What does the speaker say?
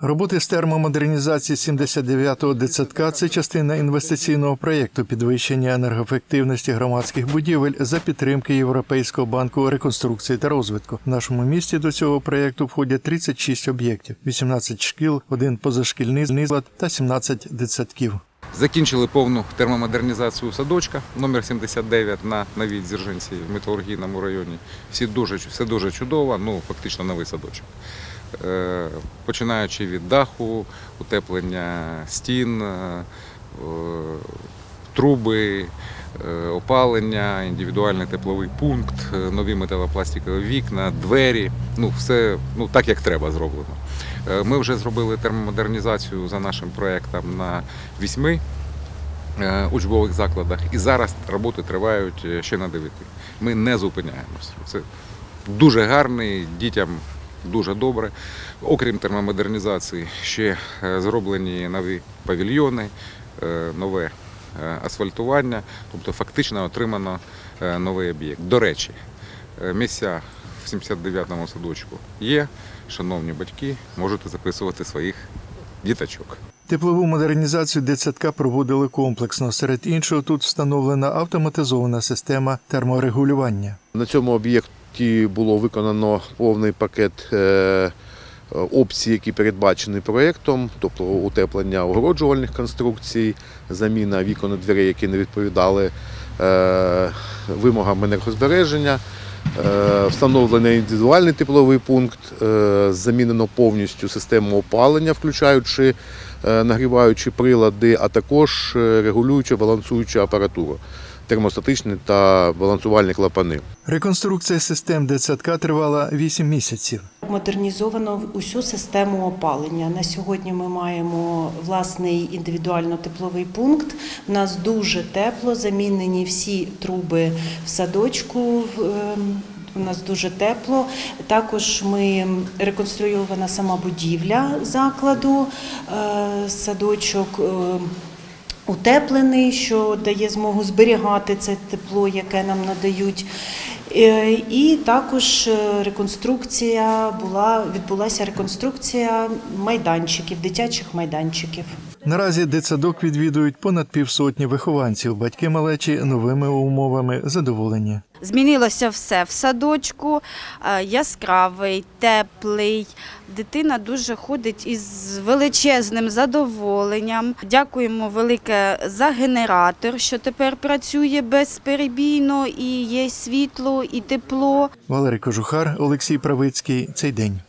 Роботи з термомодернізації 79-го дитсадка – це частина інвестиційного проєкту підвищення енергоефективності громадських будівель за підтримки Європейського банку реконструкції та розвитку. В нашому місті до цього проєкту входять 36 об'єктів, 18 шкіл, один позашкільний заклад та 17 дитсадків. Закінчили повну термомодернізацію садочка номер 79 на новій Дзержинці в металургійному районі. Всі дуже, все дуже чудово, ну фактично новий садочок. Е, Починаючи від даху, утеплення стін, е, труби, е, опалення, індивідуальний тепловий пункт, е, нові металопластикові вікна, двері. Ну, все ну, так, як треба зроблено. Е, Ми вже зробили термомодернізацію за нашим проєктом на вісьми учбових закладах, і зараз роботи тривають ще на дев'яти. Ми не зупиняємося. Це дуже гарний, дітям дуже добре. Окрім термомодернізації, ще зроблені нові павільйони, нове асфальтування, тобто фактично отримано е, новий об'єкт. До речі, е, місця в 79-му садочку є. Шановні батьки, можете записувати своїх діточок. Теплову модернізацію дитсадка проводили комплексно. Серед іншого, тут встановлена автоматизована система терморегулювання. На цьому об'єкті було виконано повний пакет е, опцій, які передбачені проєктом, тобто утеплення огороджувальних конструкцій, заміна вікон і дверей, які не відповідали е, вимогам енергозбереження. е, Встановлений індивідуальний тепловий пункт, замінено повністю систему опалення, включаючи нагріваючі прилади, а також регулюючу балансуючу апаратуру, термостатичні та балансувальні клапани. Реконструкція систем дитсадка тривала 8 місяців. Модернізовано усю систему опалення. На сьогодні ми маємо власний індивідуально-тепловий пункт. У нас дуже тепло, замінені всі труби в садочку. ем, У нас дуже тепло. Також ми реконструйована сама будівля закладу, е, садочок. Утеплений, що дає змогу зберігати це тепло, яке нам надають. Е, І також е, реконструкція була відбулася реконструкція майданчиків, дитячих майданчиків. Наразі дитсадок відвідують понад півсотні вихованців. Батьки малечі новими умовами задоволені. Змінилося все в садочку, е, яскравий, теплий. Дитина дуже ходить із величезним задоволенням. Дякуємо велике за генератор, що тепер працює безперебійно, і є світло, і тепло. Валерій Кожухар, Олексій Правицький. Цей день.